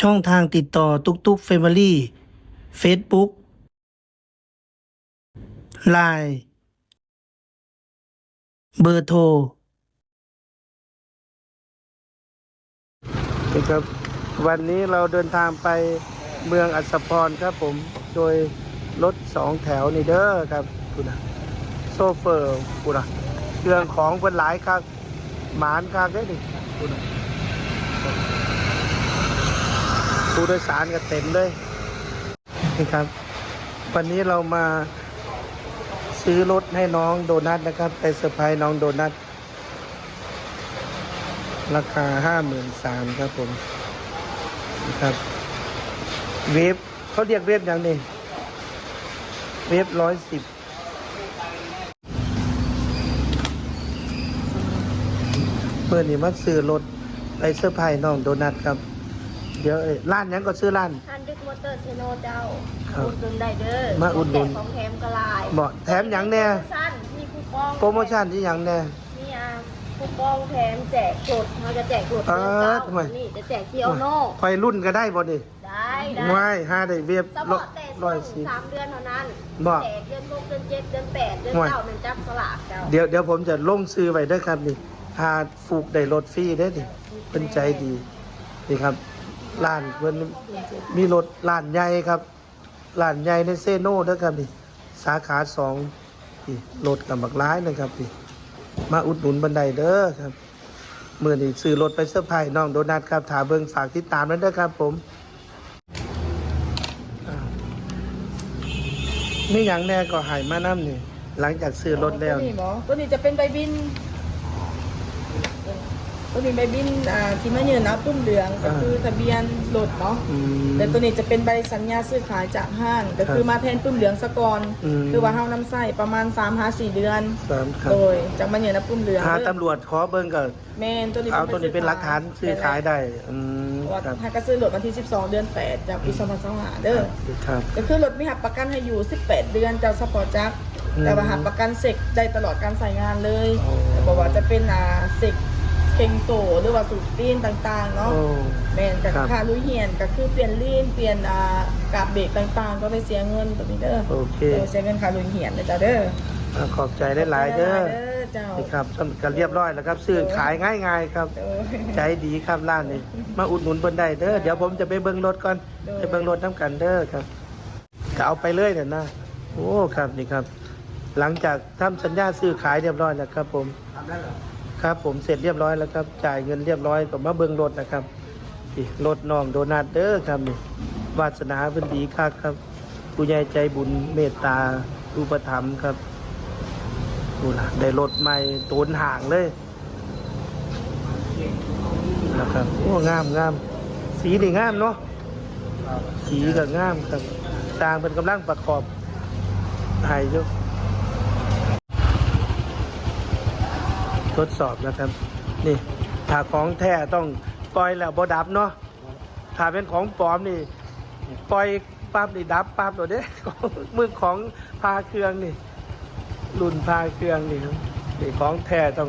ช่องทางติดต่อตุกตุกเฟมิลี่เฟซบุ๊กไลน์เบอร์โทรนะครับ วันนี้เราเดินทางไปเมืองอัศพรครับผม โดยรถสองแถวนี่เด้อครับคุณนะโซเฟอร์คุณนะเครื่องของเป็นหลายครับ หมานครับได้ดิคุณนะ ผู้โดยสารก็เต็มเลยนะครับ วันนี้เรามาซื้อรถให้น้องโดนัทนะครับ ไปเซอร์ไพรส์น้องโดนัทราคาห้าหมื่นสามครับผมนะครับเวฟเขาเรียกเวฟอย่างนี้เวฟร้อยสิบเมื่อนี้มาซื้อรถไปเซอร์ไพรส์น้องโดนัทครับ เดี๋ยวเอ้ยร้านหยังก็ซื้อร้าน ฮันดึกมอเตอร์เซโนเจ้าครับอุดหนุนได้เด้อมาอุดหนุนแจกของแถมกระลายบอกแถมหยังแน่โปรโมชั่นมีคูปองโปรโมชั่นที่หยังแน่ มีอะคูปองแถมแจกกดเราจะแจกกดเออเจ้าทำไม นี่จะแจกเกียวโน่คอยรุ่นก็ได้บ่ดิได้ได้ไม่ห้าได้เวฟสปอร์ตแต่ร้อยส่สิงบสามเดือนเท่านั้นบอกแจกเดือนหกเดือนเจ็ดเดือนแปดเดือนห่วย เก้าเดือนจับสลากเจ้า เดี๋ยวเดี๋ยวผมจะลงซื้อไว้เด้วยครับนี่หาฟูกได้รถฟรีได้อดิเป็นใจดีนี่ครับ ร้านเพิ่นมีรถร้านใหญ่ครับร้านใหญ่ในเซโน่เด้อครับนี่สาขาสองนี่รถกับบักร้ายนะครับนี่มาอุดหนุนบันไดเด้อครับเมื่อนี้ซื้อรถไปเซอร์ไพรส์น้องโดนัทครับถาเบิ่งฝากติดตามนั้นด้อครับ ผมนี่หยังแน่ก็หายมาน้ำนี่หลังจากซื้อรถแล้วตัวนี้จะเป็นใบบิน ตัวนี้ใบบินอ่าที่มาเยืนนะตุ้มเหลืองก็คือทะเบียนรถเนาะอืม แต่ตัวนี้จะเป็นใบสัญญาซื้อขายจากห้างก็คือมาแทนตุ้มเหลืองสะกอนอืม คือว่าเฮาน้ำใส่ประมาณ3 5 4เดือนสามครับโดยจากมาเยืนนะตุ้มเหลืองหาตำรวจขอเบิ่งก็แม่นตัวนี้เอาตัวนี้เป็นหลักฐานซื้อขายได้อืมว่าครับถ้าก็ซื้อรถวันที่ 12 เดือน 8 จากปี2025เด้อ ครับ ก็คือรถมีหับประกันให้อยู่ 18 เดือนเจ้าสปอร์ตจักรอืมแต่ว่าหับประกันเสกได้ตลอดการใส่งานเลยโอ้แต่บอกว่าจะเป็นอ่าเสก เคงโซหรือว่าสูตรตีนต่างๆเนาะโอ้แม่นกับครับค่าลุยเหียนก็คือเปลี่ยนลีนเปลี่ยนอ่ากาบเบรกต่างๆ ก็ไปเสียเงินตัวนี้เด้อโอเคเดี๋ยวเสียเงินค่าลุยเหียนเลยจ้าเด้ออ่าขอบใจได้หลายๆเด้อเด้อเจ้านี่ครับสำกันเรียบร้อยแล้วครับ ซื้อขายง่าย ๆ ครับเด้อใจดีครับร้านนี้มาอุดหนุนเพิ่นได้เด้อเดี๋ยวผมจะไปเบิ่งรถก่อนเด้อไปเบิ่งรถน้ำกันเด้อครับก็เอาไปเลยเนี่ยนะโอ้ครับนี่ครับ หลังจากทำสัญญาซื้อขายเรียบร้อยแล้วครับ ผม ครับผมเสร็จเรียบร้อยแล้วครับ จ่ายเงินเรียบร้อยก็มาเบิ่งรถนะครับนี่รถน้องโดนัทเด้อครับนี่วาสนาเพิ่นดีคักครับผู้ใหญ่ใจบุญเมตตาอุปถัมภ์ครับดูล่ะได้รถใหม่โตนห่างเลยนะครับโอ้งามงามสีนี่งามเนาะสีก็งามครับสร้างเป็นกำลังประกอบให้อยู่ ทดสอบนะครับ นี่ถ้าของแท้ต้องปล่อยแล้วบ่ดับเนาะถ้าเป็นของปลอมนี่ปล่อยปั๊บนี่ดับปั๊บเลยเด้มือของพาเครื่องนี่รุ่นพาเครื่องนี่ครับนี่ของแท้ต้อง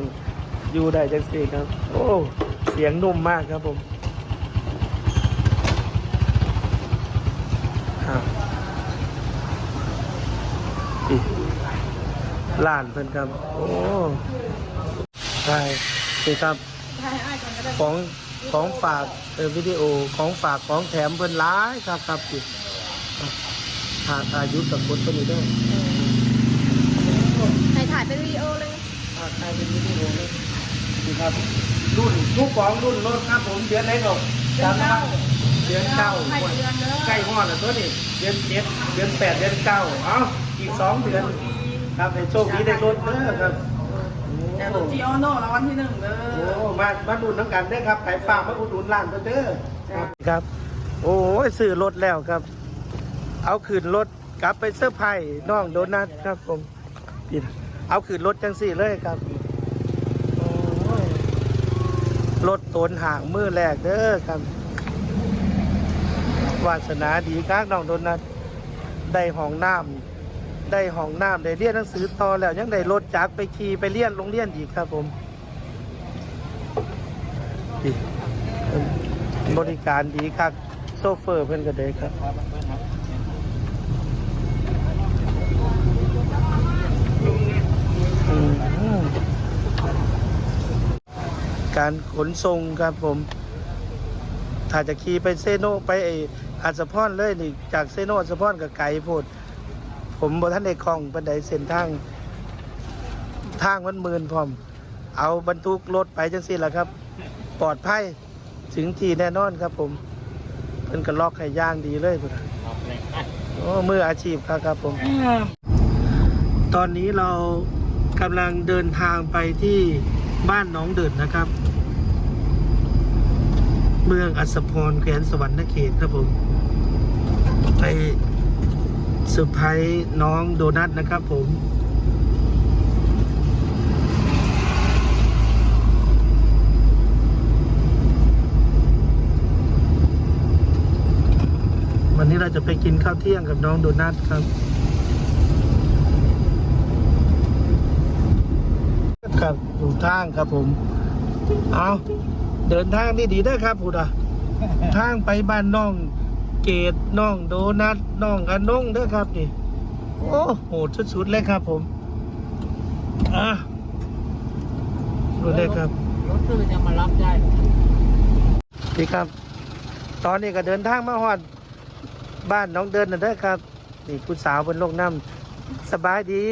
อยู่ได้จังสี่ครับ โอ้ เสียงนุ่มมากครับผมล้านเพิ่นครับ โอ้ ใช่นี่ครับ ใช่อ้ายก่อนก็ได้ของของฝากเออวิดีโอของฝากของแถมเพิ่นร้ายครับครับสิถ่ายถ่ายยุทธกับคนตัวนี้ด้วยถ่ายถ่ายเป็นวิดีโอเลยถ่ายถ่ายเป็นวิดีโอเลยนี่ครับ รุ่นทุกของรุ่นรถครับผมเดือนไหนก็จำนะครับเดือนเก้าให้เดือนเด้อใกล้ฮอดแล้วตัวนี้เดือนเจ็ดเดือนแปดเดือนเก้าเอ้าอีกสองเดือน ครับในโชคดีได้รถเด้อครับ แต่รถจีออโน่รางวัลที่หนึ่งเด้โอ้อมามาดูน้ำกันเด้อครับขายฝากมาอุดหนุนร้านเพิ่นเด้อครับ ครับ โอ้ยซื้อรถแล้วครับ เอาขืนรถกลับไปเสื้อร์ไผ่น้องโดนัทครับผมนี่นะเอาขืนรถจังสี่เลยครับโอ้ยรถตนห่างมือแรกเด้อครับวาสนาดีครับน้องโดนัทได้ห้องน้ำ ได้ห้องน้ำได้เรียนหนังสือต่อแล้วยังได้รถจักรไปขี่ไปเรียนโรงเรียนอีกครับผมดีบริการดีครับโซเฟอร์เพิ่อนก็ได้ครับการขนส่งครับผมถ้าจะขี่ไปเซโนไปไออาสะพอนเลยนี่จากเซโนอาสะพอนกับไกลโพด ผมบนท่านในคลองบันไดเส้นทาง ทางมันมืนพร้อม เอาบรรทุกรถไปจังสี่แหละครับ ปลอดภัยถึงที่แน่นอนครับ ผมเพิ่นก็ล็อกให้ย่างดีเลยพุ่นน่ะโอ้มืออาชีพครับครับผม ตอนนี้เรากำลังเดินทางไปที่บ้านหน้องเดินนะครับ เมืองอัศพรแขวนสวรรณเขตครับผม ไป เซอร์ไพรส์น้องโดนัทนะครับผมวันนี้เราจะไปกินข้าวเที่ยงกับน้องโดนัทครับครับอยู่ทางครับผม เอาเดินทางนี่ดีได้ครับพุดอะทางไปบ้านน้อง เกดน้องโดนัทน้องอนงเด้อครับนี่โอ้โหดสุดๆเลยครับผมอะดูเลยครับรถคือจะมารับได้นี่ครับ ตอนนี้ก็เดินทางมาฮอด บ้านน้องเดินนะเด้อครับ นี่คุณสาวบนโลกน้ำสบายดี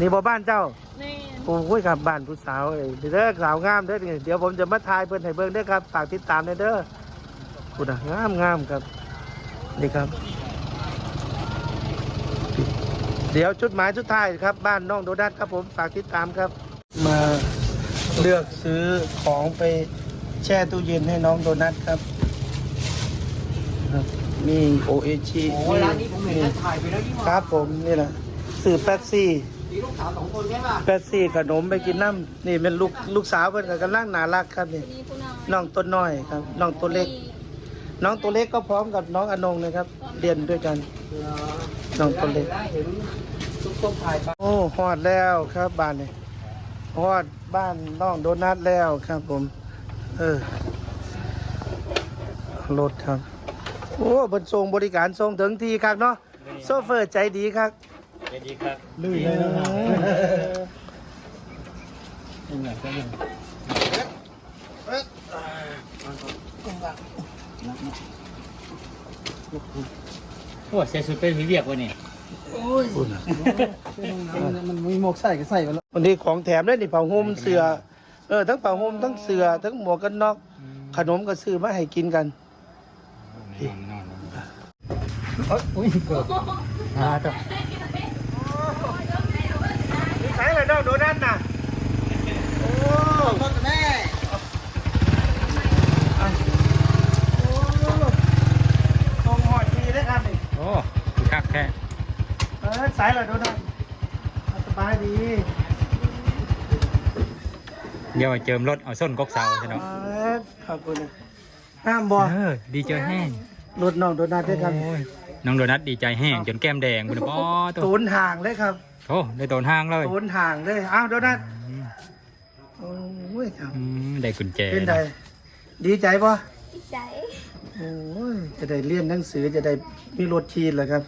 นี่บ่บ้านเจ้าแม่โอ้ยครับบ้านผู้สาวเอ้ยเด้อสาวงามเด้อเดี๋ยวผมจะมาทายเพิ่นให้เบิ่งเด้อครับฝากติดตามเด้อ คุณน่ะงามงามครับ นี่ครับ เดี๋ยวจุดหมายสุดท้ายครับ บ้านน้องโดนัทครับผมฝากติดตามครับ มาเลือกซื้อของไปแช่ตู้เย็นให้น้องโดนัทครับ มีโอเอชิโอ้ร้านนี้ผมเห็นถ่ายไปแล้วนี่หว่าครับผมนี่แหละสื่อแป๊บซี่มีลูกสาวสองคนใช่ป่ะแป๊บซี่ขนมไปกินน้ำนี่เป็นลูกลูกสาวเพิ่อนก็กำลังน่ารักครับนี่น้อยน้องต้นน้อยครับน้องตัวเล็ก น้องตัวเล็กก็พร้อมกับน้องอนงนะครับ เรียนด้วยกัน น้องตัวเล็กได้เห็นทุกคนถ่ายไปโอ้ฮอดแล้วครับบ้านนี่ฮอดบ้านน้องโดนัทแล้วครับผม เออรถครับ โอ้บนทรงบริการทรงถึงทีครับเนาะโซเฟอร์ใจดีครับสวัสดีครับลุยเลยนะ โอ้เสียสุดเป็นวิเวียกวันนี้มันมีหมวกใส่ก็ใส่ไปแล้ววันนี้ของแถมได้นี่ผ้าห่มเสือเออทั้งผ้าห่มทั้งเสือทั้งหมวกกันน็อกขนมก็ซื้อมาให้กินกันนอนอุ้ยเกิดอ่าจ้ะใช้อะไรน้องโดนัทน่ะโอ้พ่อแม่ ตรงหอดดีได้ครับนี่ โอ้คักแท้ เออสายอะไรโดนัทสบายดีเดี๋ยวเจิมรถเอาส้นกกเสาใช่ไหมเออขอบคุณนะห้ามบอเออดีใจแห้งรถน้องโดนัทได้ครับโอ้ยน้องโดนัทดีใจแห้งจนแก้มแดงบุญป้อตัตูวนห่างเลยครับโอ้ได้โดนห้างเลยตูนห่างเลยอ้าวโดนัทอืมโอ้ยครับอืมได้กุญแจเป็นไงดีใจปะดีใจโอ้ยจะได้เรียนหนังสือจะได้มีรถทีนเหรอครับ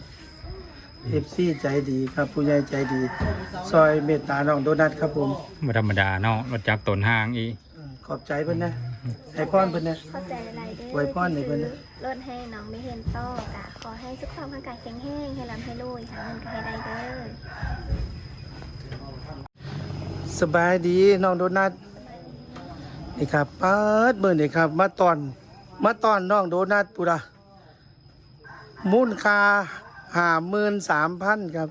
เอฟซีใจดีครับผู้ใหญ่ใจดี ซอยเมตตาน้องโดนัทครับผม บ่ธรรมดาเนาะรถจักรตนห้างอีอืมขอบใจเพิ่นนะให้พรเพิ่นนะ เข้าใจอะไรเด้อไว้พรให้เพิ่นนะ ลดให้น้องไม่เห็นโตจ้ะขอให้สุขภาพร่างกายแข็งแรงให้ร่ำให้รวยหาเงินก็ให้ได้เด้อสบายดีน้องโดนัทนี่ครับเปิดมือนี่ครับ มาตอน มาตอนน้องโดนัทปุระมูลค่า ห้าหมื่นสามพันครับ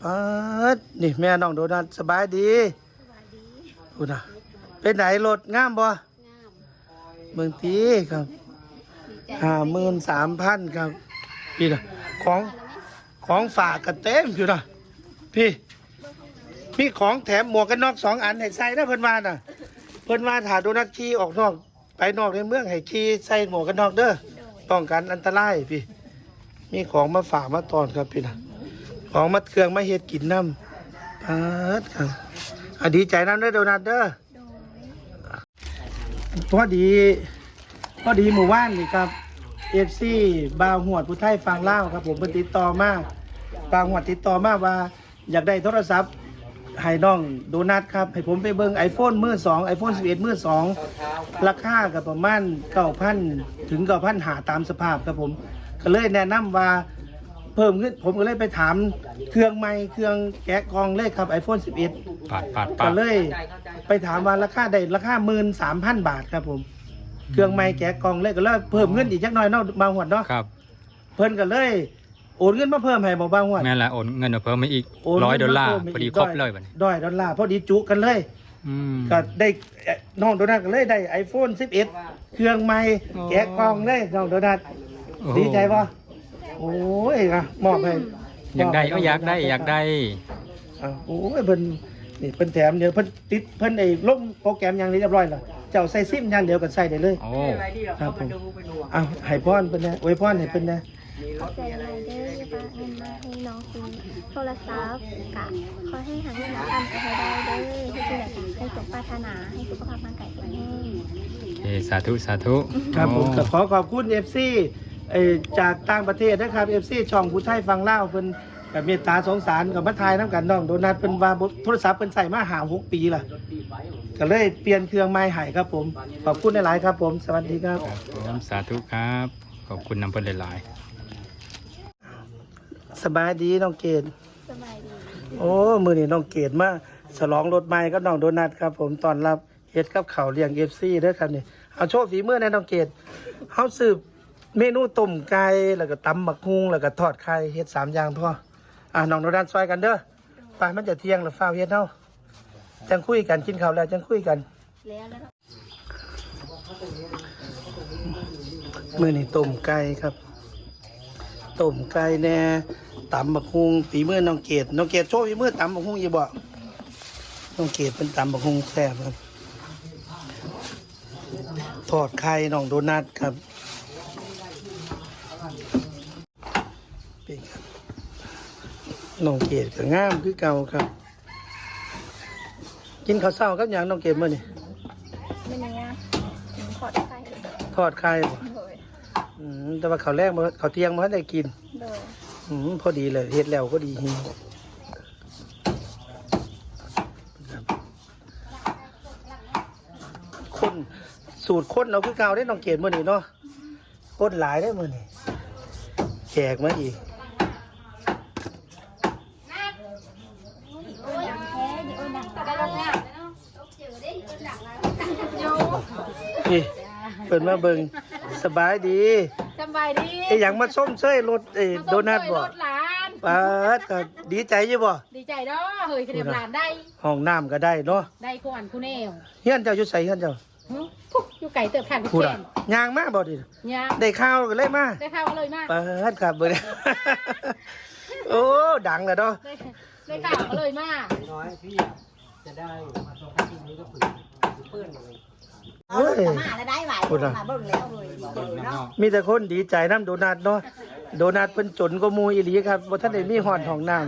เปิดนี่แม่น้องโดนัทสบายดีสวัสดีปุระเป็นไหนรถงามบ่งามเมืองตีครับดีใจห้าหมื่นสามพันครับพี่นะของของฝากกันเต็มอยู่นะพี่มีของแถมหมวกกันน็อกสองอันให้ใส่นะเพิ่นว่าน่ะ เพิ่นว่าถ้าโดนัทขี่ออกนอก ไปนอกในเมืองให้ขี่ใส่หมวกกันน็อกเด้อโดยป้องกันอันตรายพี่ มีของมาฝากมาตอนครับพี่นะของมาเครื่องมาเฮ็ดกินน้ำปัดครับอดีใจน้ำเด้อโดนัทเด้อพอดีพอดีหมู่บ้านนี่ครับเอฟซีบาวหวดผู้ไทยฟังเล่าครับ ผมเพิ่นติดต่อมาบาวหวดติดต่อมาว่า อยากได้โทรศัพท์ให้น้องโดนัทครับ ให้ผมไปเบิ่ง iPhone มือ2 iPhone 11 มือ2ราคาก็ประมาณ9,000ถึง9,000หาตามสภาพครับผม ก็เลยแนะนำว่าเพิ่มขึ้นผมก็เลยไปถามเครื่องใหม่เครื่องแกะกรองเลยครับ iPhone 11ปาดปาดก็ปาดเลย ไปถามว่าราคาได้ราคาหมื่นสามพันบาทครับผม เครื่องไม้แกะกล่องเลยก็เลยเพิ่มเงินอีกจักหน่อยเนาะบางหวดเนาะครับ เพิ่นก็เลยโอนเงินมาเพิ่มให้บอกบางหวดแม่นละโอนเงินมาเพิ่มมาอีกโอนร้อยเงิดอนลมาลาร์เพิ่มพอดีกครบเลยบัดนี้ด้อยดอลลาร์พอดีจุกันเลย อืม ก็ได้เอ่อน้องโดนัทก็เลยได้ iPhone 11 เครื่องไม้แกะกล่องเลยน้องโดนัท โอ้โหดีใจป่ะโอ้ยอะมอบให้อยากได้เอาอยากได้อยากได้อะโอ้ยเพิ่นนี่เพิ่นแถมเดี๋ยวเพิ่นติดเพิ่นไอ้ลงโปรแกรมอย่างนี้เรียบร้อยแล้วเจ้าใส่ซิมอย่างเดียวกันใส่ได้เลย โอ้ครับผมเอาให้พรเพิ่นนะอวยพรให้เพิ่นนะขอบใจหลายเด้อฝากเงินมาให้น้องซื้อโทรศัพท์กับขอให้หาเงินหาทำไปให้ได้เด้อให้ที่ไหนให้สมปรารถนาให้สุขภาพร่างกายแข็งแรงโอเคสาธุสาธุครับผมโอ้ ก็ขอขอบคุณ FC เอ่อจากต่างประเทศนะครับ FC ช่องผู้ไทยฟังเล่าวเพิ่นกับเมตตาสงสารกับมาทายน้ำกันน้องโดนัทเพิ่นว่าโทรศัพท์เพิ่นใส่มาหาหกปีล่ะก็เลยเปลี่ยนเครื่องไม้ให้ครับผมขอบคุณหลายๆครับผมสวัสดีครับ ครับผมสาธุครับ ขอบคุณนำเพิ่นหลาย สบายดีน้องเกดสบายดีโอ้มือนี่น้องเกดมาฉลองรถใหม่กับน้องโดนัทครับผมตอนรับเฮ็ดกับข้าวเลี้ยง FC เด้อครับนี่เอาโชว์ฝีมือแน่น้องเกดเฮาสืบ เมนูต้มไก่แล้วก็ตำบักฮุงแล้วก็ทอดไข่เฮ็ดสามอย่างพออะน้องโดนัทซอยกันเด้อไปมันจะเที่ยงแล้วฟ้าวเฮ็ดเฮาจังคุยกันกินข้าวแล้วจังคุยกัน แล้วแล้วมื้อนี้ต้มไก่ครับต้มไก่แน่ตำบักฮุงฝีมือน้องเกดน้องเกดโชว์ฝีมือตำบักฮุงอีบ่น้องเกดเป็นตำบักฮุงแซ่บครับทอดไข่น้องโดนัทครับเป็นครับ น้องเกดก็งามคือเก่าครับ กินข้าวเช้ากับหยังน้องเกดมื้อนี้ไม่เนี้ยขอดไฟทอดไข่บ่โดยอืมแต่ว่าข้าวแรกมื้อข้าวเที่ยงมื้อได้กินโดยอืมพอดีเลยเฮ็ดแล้วก็ดีหิวคนสูตรคนเอาคือเก่าได้น้องเกดมื้อนี้เนาะคนหลายได้มื้อนี้แขกมาอีก โอ้ยแพ้ดิโอ้ยหนังตะลงอะ นี่ เปิดมาเบิ่งสบายดีสบายดีไอ้หยังมาส้มเชยรถไอ้โดนัทบ่รถหลานปาดก็ดีใจอยู่บ่ดีใจเด้อเฮ้ยเรียบหลานได้ ห้องน้ำก็ได้เนาะได้คู่อันคู่แนวเฮียนเจ้าอยู่ไสเฮียนเจ้าหึปุ๊บอยู่ไก่เติบขันพูดแขอะนย่างมาบ่ดิเนี่ยได้ข้าวก็เลยมาได้ข้าวเลยมากเปิดครับเบิดโอ้ดังเลยเนาะได้ได้ข้าวเลยมากเฮ้ย มาแล้วได้ไหวพูดอะมาเบิ่งแล้วเลยเบิ่งเนาะมีแต่คนดีใจน้ำโดนัทเนาะโดนัทเพิ่นจนก็มูอีหลีครับบ่ทันได้มีห้อนห้องน้ไ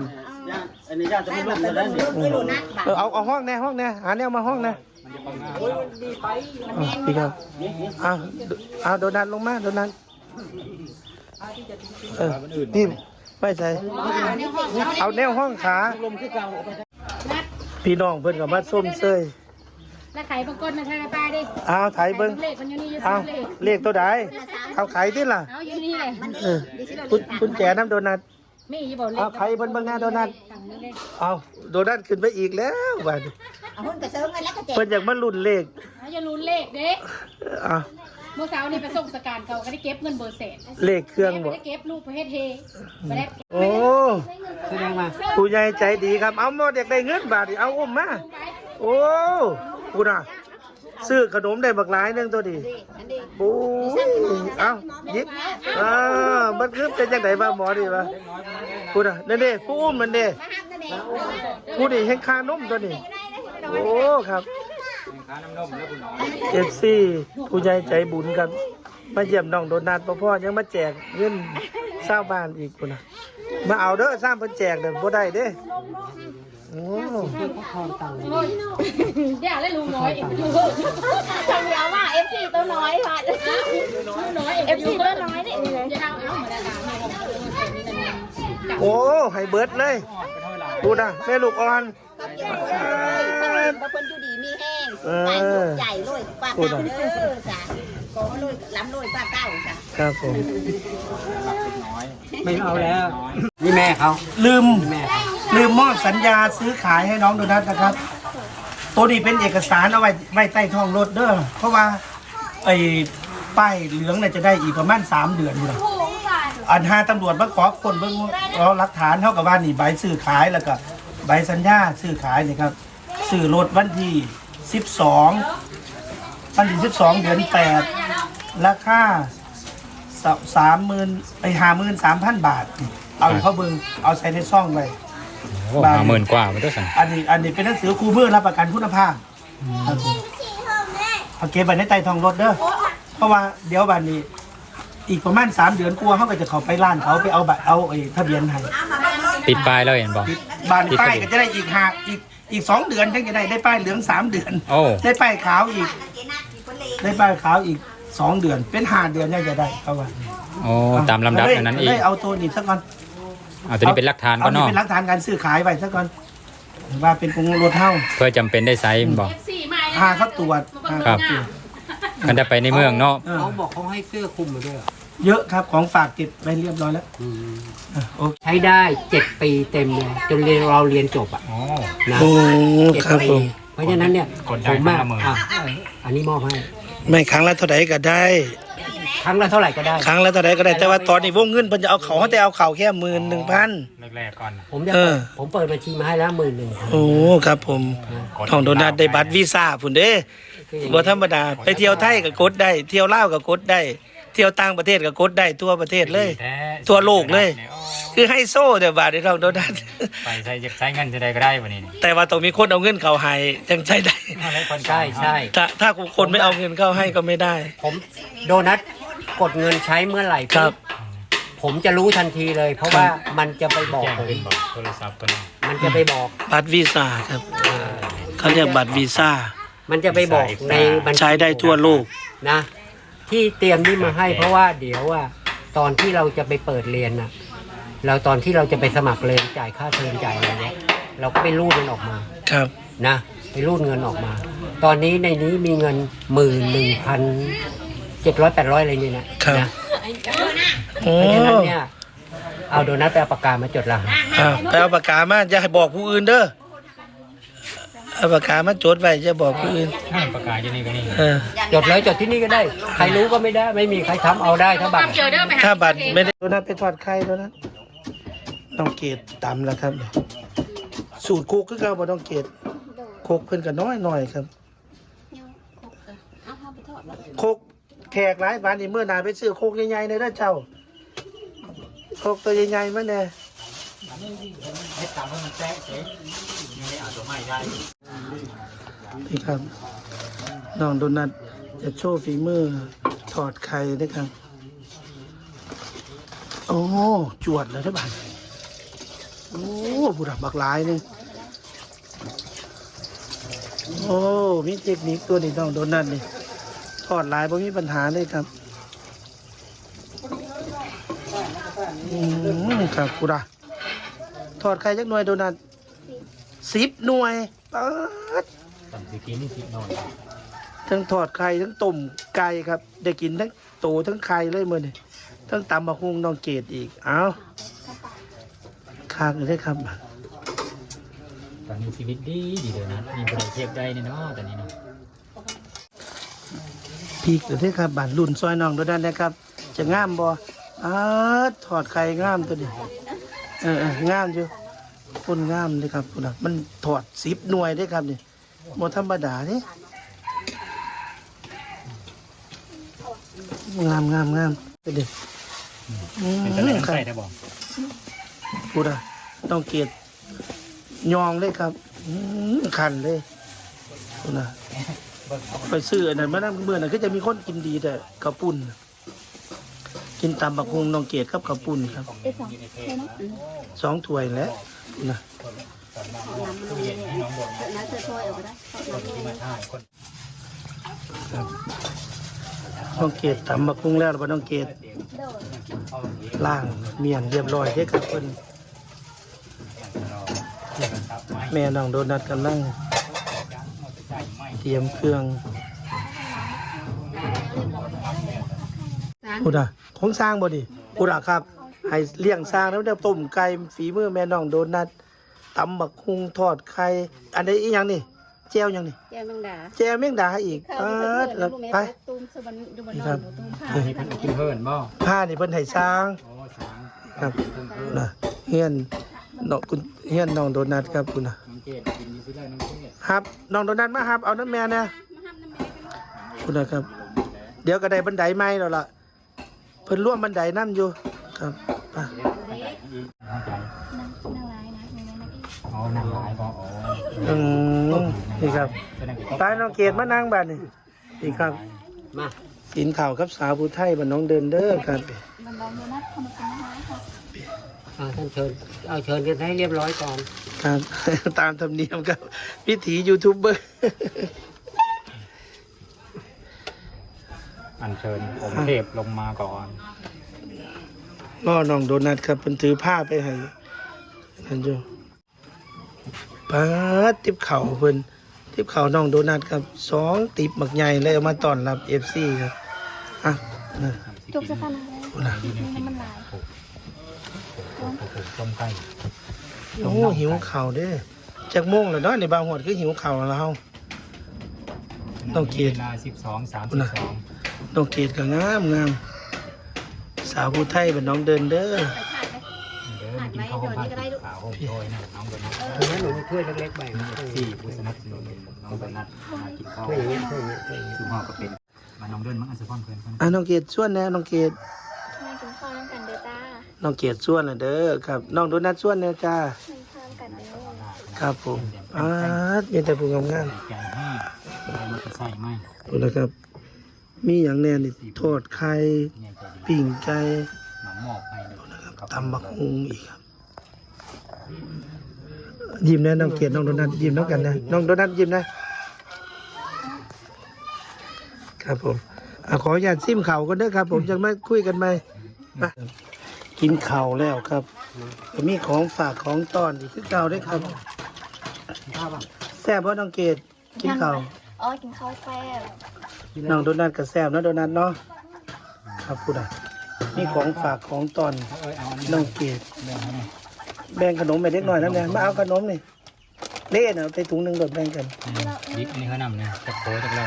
ด้มาเป็นเบิ่งลูกไม่รู้นักำเออเอาเอาห้องแน่ห้องแน่หาแนวมาห้องแน่อะพี่ครับเอาเอาโดนัทลงมาโดนัทเออนี่ไม่ใช่เอาแนวห้องขานัดพี่น้องเพิ่นก็มาส้มเซย แล้วไข่บางก้นมาทางปลาดิเอาไถเบิ่งเลขมันอยู่นี่อยู่เอาเลขเลขตัวใดเอาไขที่ล่ะเอาอยู่นี่เลยเออคุณคุณแจน้ำโดนัทไม่อยู่บ่เลขเอาไข่เบิ่งเบิ่งหน้าโดนัทตังค์เลขเอาโดนัทขึ้นไปอีกแล้วบัดนี้เอาหุ้นกระเซิงกันแล้วก็เจ็บเพิ่นอยากมาลุ้นเลขเอาอย่าลุ้นเลขเด้เอาเมื่อเช้านี่ไปส่งสการเขาก็ได้เก็บเงินเบอร์เศษเลขเครื่องไม่บ่ได้เก็บลูกประเทศเฮไม่ได้โอ้ผู้ใหญ่ใจดีครับ เอาหมดเด็กได้เงินบาทนี่เอาอุ้มมา โอ้ กูน่ะ ซื้อขนมได้บักหลายหนึงตัวดีโอ้ยเอาหยิบอ่ามันคือเป็นจังไดบ้าหมอดีวะกูน่ะนั่นเด้ผู้อุ้มมันเด้ผู้นี่เห็นคานมตัวนี้ โอ้ครับเอฟซีผู้ใหญ่ใจบุญครับมาเยี่ยมน้องโดนัทพ่อๆยังมาแจกเงินเศร้าบ้านอีกคนนะมาเอาเด้อสร้างเพิ่นแจกเด้อบ่ได้เด้ โอ้เดี๋ยวเลยลุงน้อยเอ็มยูทำยาวว่าเอฟซีตัวน้อยค่ะน้อยเอฟซีตัวน้อยนี่เลยจะเอาเอาเหมือนกันโอ้ให้เบิดเลยดูนะแม่ลูกอ่อนก็เก็บเลยเพิ่นเพิ่นอยู่ดีมีแห้งใส่สุดใหญ่เลยป้าเก้าเด้อจ้ะก็เลยล้ำเลยป้าเก้าจ้ะครับผมไม่เอาแล้ว นี่แม่เขาลืมแม่ ลืมมอบสัญญาซื้อขายให้น้องโดนัทนะครับ ตัวนี้เป็นเอกสารเอาไว้ไว้ใต้ท้องรถเด้อเพราะว่าไอ้ป้ายเหลืองเนี่ยจะได้อีกประมาณสามเดือนนี่แหละอันหาตำรวจมาขอคนเบิ่งเอาหลักฐานเท่ากับว่านี่ใบซื้อขายแล้วก็ใบสัญญาซื้อขายนี่ครับซื้อรถวันที่สิบสองวันที่สิบสองเดือนแปดราคาสามหมื่นไอ้ห้าหมื่นสามพันบาทนี่เอาให้เขาเบิ่งเอาใส่ในซ่องไว้โอ้ห้าหมื่นกว่ามันต้องสั่งอันนี้อันนี้เป็นหนังสือครูเพื่อรับประกันคุณภาพครับผมเอาเก็บไว้ในใต้ท้องรถเด้อเพราะว่าเดี๋ยวบันนี้ อีกประมาณสามเดือนกลัวเขาก็จะเขาไปร้านเขาไปเอาบัตรเอาไอ้ทะเบียนให้ติดป้ายแล้วเห็นบอกบ้านติดป้ายทะเบียนก็จะได้อีกหาอีกอีกสองเดือนถึงจะได้ได้ป้ายเหลืองสามเดือน โอ้ ได้ป้ายขาวอีก ได้ป้ายขาวอีกสองเดือนเป็นห้าเดือนน่าจะได้เขาว่า โอ้ตามลำดับอันนั้นอีกได้เอาตัวนี้ซะก่อน เอาตัวนี้เป็นหลักฐานเอาก็นี่เนาะเป็นหลักฐานการซื้อขายไว้ซะก่อนว่าเป็นของรถเท่า เพื่อจำเป็นได้ไซส์มันบอกสี่ไม้พาเขาตรวจพาครับเขาตรวจกันจะไปในเมืองเนาะเออเขาบอกเขาให้เสื้อคลุมมาด้วยเหรอเยอะครับของฝากเก็บไปเรียบร้อยแล้วอืมอะโอเคใช้ได้เจ็ดปีเต็มเลยจนเรียนเราเรียนจบอะโอ้ นะโอ้เจ็ดครับปีผม เพราะฉะนั้นเนี่ยกดได้ผมอะครั้งละหมื่น อะอันนี้มอบให้ไม่ครั้งละเท่าไหร่ก็ได้ ครั้งละเท่าไหร่ก็ได้ ครั้งละเท่าไหร่ก็ได้แต่ว่าตอนนี้วงเงินเพิ่นจะเอาเขาแต่เอาเขาแค่หมื่นหนึ่งพัน แรกๆก่อนผมจะเอเปิอดผมเปิดบัญชีมาให้แล้วหมื่นหนึ่งโอ้ครับผมทองโดนัทได้บัตรวีซ่าพุ่นเด้บ่ธรรมดาไปเที่ยวไทยก็กดได้ เที่ยวลาวก็กดได้ เที่ยวต่างประเทศก็กดได้ทั่วประเทศเลย แท้ทั่วโลกเลย คือให้โซ่เดี๋ยวบาทในทองโดนัท ไปใช้ใช้เงินจะได้ก็ได้วันนี้แต่ว่าต้องมีคนเอาเงินเขาให้จังใช้ได้ใช่ใช่ถ้าถ้าคนไม่เอาเงินเข้าให้ก็ไม่ได้ ผมโดนัท กดเงินใช้เมื่อไหร่ครับ ผมจะรู้ทันทีเลย เพราะว่ามันจะไปบอกแจ้งผมเป็นบอกโทรศัพท์ตัวนี้มันจะไปบอกบัตรวีซ่าครับเขาเรียกบัตรวีซ่ามันจะไปบอกในบัญชีใช้ได้ทั่วโลก นะ ที่เตรียมนี่มาให้ เพราะว่าเดี๋ยวว่าตอนที่เราจะไปเปิดเรียนนะเราตอนที่เราจะไปสมัครเรียนจ่ายค่าเทอมจ่ายอะไรเนี่ยเราก็ไปรูดมันออกมาครับ นะ ไปรูดเงินออกมา ตอนนี้ในนี้มีเงินหมื่นหนึ่งพัน เจ็ดร้อยแปดร้อยอะไรเนี่ยนะครับ นะโอ้เพราะฉะนั้นเนี่ยเอาโดนัทไปเอาปากกามาจดรหัสอ่าไปเอาปากกามาอย่าให้บอกผู้อื่นเด้อเอาปากกามาจดไว้จะบอกผู้อื่นประกาศที่นี่ก็นี่เออจดเลยจดที่นี่ก็ได้ ใครรู้ก็ไม่ได้ ไม่มีใครทำเอาได้ถ้าบัตรเจอเด้อไปหาถ้าบัตรไม่ได้โดนัทไปทอดไข่โดนัทต้องเกตตำแล้วครับ สูตรคุกคือเก่าบ่ต้องเกตคุกเพิ่นก็น้อยหน่อยครับคุกแแขกหลายบานนี่เมื่อนาไปซื้อโคกใหญ่ๆเลยนเจ้าโคกตัวใหญ่ๆมาแน่นี่ครับน้องโดนัทจะโชว์ฝีมือถอดไข่ด้วยครับ โอ้จวดเลยท่านบ้านโอ้บุรับักลายนึงโอ้มีเทคนิคตัวนี้น้องโดนัทนี่ ถอดหลายบ่มีปัญหาเลยครับอืมครับกูดาถอดไข่จักหน่วยโดนัทสิบหน่วยปัดสั่งสิกินนี่สินอนทั้งทอดไข่ทั้งต้มไก่ครับ ได้กินทั้งโตทั้งไข่เลยมือนี่ทั้งตำบะฮุงน้องเกดอีก เอาคางเลยครับตอนนี้ชีวิตดีดีเลยนะมีบริเทียบได้เนี่ยเนาะตอนนี้เนาะ พีกเลยครับบ้านรุ่นซอยน้องตัวนั้นนะครับ จะงามบ่อาทอดไข่งามตัวนี้เออเอองามอยู่คนงามเลยครับคุณมันถอดสิบหน่วยได้ครับนี่โมธรรมดานี่งามงามงามไปเด็กเป็นตะเนใส่ได้บอกพูดอะต้องเกียดยองเลยครับอื้อคันเลยพูดอะ ไปซื้ออันนั้นมานั่งเมื่อนั้นก็จะมีคนกินดีแต่ข้าวปุ้นกินตำบักฮุงนองเกียดกับข้าวปุ้นครับสองถ้วยแล้วพูดนะน้ำมันเลยน้ำเสือถ้วยเอาไปได้น้ำที่มาถ่ายน้องเกดตำบักคุ้งแล้วบ่น้องเกดล่างเมียนเรียบร้อยเด้อครับเพิ่นแม่น้องโดนัทกำลัง เตรียมเครื่องพูดอะของสร้างบ่ดิพูดอะครับ ให้เลี้ยงสร้างแล้วเดี๋ยวต้มไก่ฝีมือแม่น้องโดนัทตำบักคุ้งทอดไข่อันนี้อีหยังนี่แจ่วหยังนี่แก้วมังดาแจวแมงดาอีกข้าวเอที่เพิ่อนรู้ไหมไปตุ้มสบันดูบันนครัอบนตุ้มผ้านี่เป็นกินเพิ่นบ่ผ้านี่เพิ่นให้สร้างโอ้ช้างครับนะเฮียนน้องคุณเฮียนน้องโดนัทครับคุณนะ น้องเกดกินอยู่ที่ได้น้องเกดครับน้องโดนัทมาครับ เอาน้ำแม่นะคุณนะครับ เดี๋ยวก็ไดบันไดใหม่แล้วล่ะ เพิ่นร่วมบันไดนั่นอยู่ครับไปเข้าใจนั่งนั่งร้ายนะในนั้นอีกอ๋อนั่งหลายบ่อ๋ออืมนี่ครับเป็นนั่งกินไปน้องเกดมานั่งบ้านนี่นี่ครับ มาสินข่าวครับสาวผู้ไทยบ้านน้องเดินเด้อครับมันลองดูนะทำเป็นนะคะค่ะ อาท่านเชิญ เอาเชิญกันให้เรียบร้อยก่อนครับตามธรรมเนียมครับวิถียูทูบเบอร์ อัญเชิญองค์เทพลงมาก่อนล่อน้องโดนัทครับเพิ่นถือผ้าไปให้นั่นอยู่ปาดติบเข่าเพิ่นติบเข่าน้องโดนัทครับสองติบหมักใหญ่เลยเอามาต้อนรับเอฟซีครับอะนะจบสถานะแล้วนี่มันลาย ต้มไก่โอ้หิวเข่าวเด้จากโมงแล้วเนาะในบางหวดคือหิวเข่าวแล้วเฮาต้องเกณฑ์เวลา12 32น้องเกดก็งามงามสาวผู้ไทยเป็นน้องเดินเด้อเด้อมากินข้าวผัดขาวโฮมโดยนะน้องเบนนัทเพราะฉะนั้นหนูช่วยเล็กๆไปนะสี่ผู้สนับสนุนน้องเบนนัทมากินข้าวช่วยอย่างเงี้ยช่วยอย่างเงี้ยช่วยอย่างเงี้ยสุภาพก็เป็นมาน้องเดินมั้งอันสุภาพเพื่อนเพื่อนอะน้องเกดส่วนแหน่น้องเกดมากินข้าวน้ำกันเด้อจ้า น้องเกดส่วนน่ะเด้อครับน้องโดนัทส่วนแหน่จ้ากินข้าวกันเด้อครับผมอ่ามีแต่ผู้งามงามใจให้ได้มาใส่ไหมๆเอาละครับ มีอย่างแน่นี่ทอดไข่เนี่ยใจดีปิ้งไก่หนองหมอกให้เลยตำบักฮุงอีกครับ ยิ้มนะน้องเกียรติน้องโดนัทยิ้มน้องกันนะน้องโดนัทยิ้มนะ ครับผมอะขออนุญาตซิมเข่าวกันเด้อครับ ผมจะมาคุยกันไหมมา กินเข่าวแล้วครับก็มีของฝากของต้อนอีกคือเก่าด้วยครับ ข้าวป่ะแซ่บเพราะน้องเกดกินข้าวอ๋อกินข้าวแซ่บน้องโดนัทกับแซ่บนะโดนัทเนาะครับพูดอะมีของฝากของตอนเอ้ยเอาอันนี้น้องเกดเดินให้หน่อยแบ่งขนมไปเล็กน้อยนะเนี่ยมาเอาขนมนี่เล่นเอาไปถุงหนึ่งโดดแบ่งกันดิบอันนี้เขานำเนี่ยจะโค้จากเรา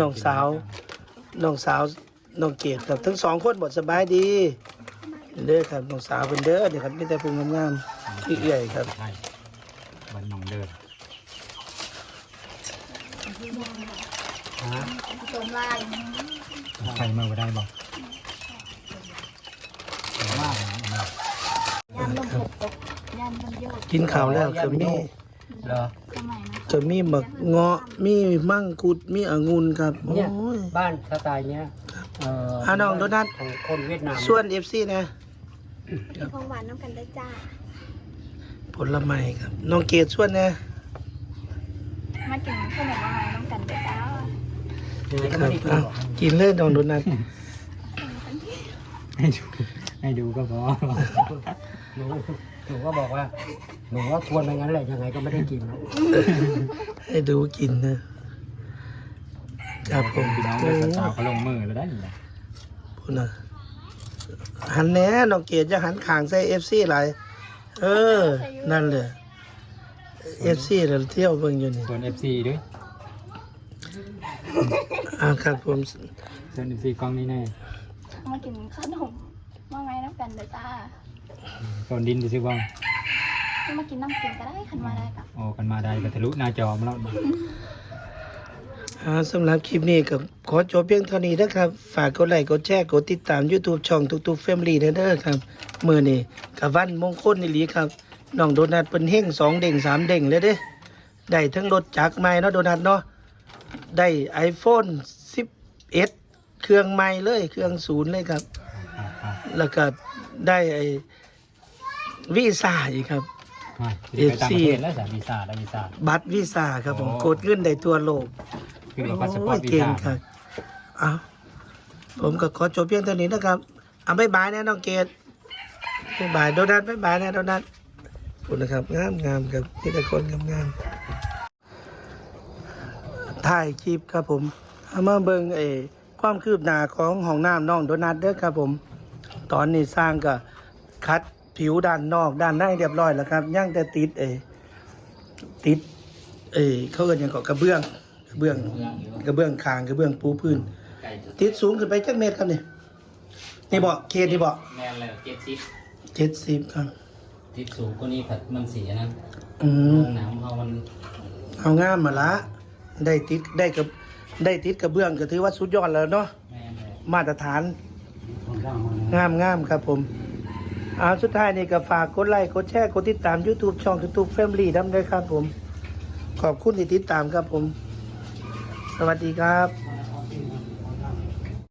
น้องสาวน้องสาว น้องเกดครับทั้งสองคนบดสบายดีเด้อครับน้องสาวเป็นเด้อเดี๋ยวครับมีแต่พุงงามๆพี่เอื่อยครับใช่วันน้องเดินฮะต้มลายใครมาบ่ได้บ่ว่ายำนมเผ็ดตกยำมันโยกกินข้าวแล้วก็มีเหรอสมัยนะก็มีหมักเงาะมีมังคุดมีองุ่นครับโอ้เนี่ยยบ้านสไตล์เนี้ย เอ่ออะน้องโดนัท ของคนเวียดนามส่วนเอฟซีนะ มีของหวานน้ำกันเด้อจ้า ผลไม้ครับ น้องเกดส่วนนะ มากินขนมอะไรน้ำกันเด้อจ้ายังไงก็คไม่รับได้กินอะหรอกกินเลยน้องโดนัท ให้ดูให้ดูก็พอหนูหนูก็บอกว่า หนูว่าควรไปงั้นแหละยังไงก็ไม่ได้กินหรอกให้ดูกินนะ ครับผมพี่น้องโอ้เด้อสาวเขาลงมือแล้วได้ยังไงพูดนะหันแหน่น้องเกดจะหันขางใส่เอฟซีหลายเออ นั่นเลยเอฟซีเราเที่ยวเบิ่งอยู่นี่ส่วน FC ด้วยอ่าครับผมส่วน FC กล้องนี้แน่มากินขนมว่าไงน้ำกันเด้อจ้าส่วนดินดูสิว่ามากินน้ำกินก็ได้ขันมาได้กับโอ้กันมาได้ก็ทะลุหน้าจอมาแล้วอ่า สำหรับคลิปนี้กับขอจบเพียงเท่านี้นะครับ ฝากกดไลค์กดแชร์กดติดตาม YouTube ช่องทุกๆ Family เด้อครับมื้อนี้กับวันมงคลนี่หลีครับน้องโดนัทเปิ้นเฮงสองเด้งสามเด้งเลยเด้ได้ทั้งรถจักรใหม่เนาะโดนัทเนาะได้ iPhone 11 เครื่องใหม่เลยเครื่องศูนย์เลยครับ แล้วก็ได้ไอ้วีซ่าอีกครับอะไปต่างประเทศแล้วสาวีซ่าได้วีซ่าบัตรวีซ่าครับผมโอ้กดเงินได้ทั่วโลก คือว่าพาสปอโอ้ร์ยตวีเก่งซ่าครับเอาผมก็ขอจบเพียงเท่านี้นะครับเอาบายบายนะน้องเกดบายบายโดนัทบายบายนะโดนัทขอบคุณนะครับงามงามครับที่แต่คนงามงามถ่ายคลิปครับผมเอามาเบิ่งเออความคืบหน้าของห้องน้ำน้องโดนัทเด้อครับผม ตอนนี้สร้างก็คัดผิวด้านนอกด้านในเรียบร้อยแล้วครับย่างแต่ติดเออติดเออเขาเอิ้นหยังก็กระเบื้อง กระเบื้องกระเบื้องคางกระเบื้องปูพื้น ติดสูงขึ้นไปจักเมตรครับนี่นี่บอกเคนี่บอกแม่นแล้วเจ็ดสิบเจ็ดสิบครับติดสูงกว่านี้ผัดมันเสียนะอืมน้ำเขามันเอางามมาละ ได้ติดได้กับได้ติดกระเบื้องก็ถือว่าสุดยอดแล้วเนาะแม่นแล้วมาตรฐานงามงามครับผมเอาสุดท้ายนี่ก็ฝากกดไลค์กดแชร์กดติดตาม YouTube ช่อง YouTube Family ทำด้วยครับผม ขอบคุณที่ติดตามครับผม สวัสดีครับ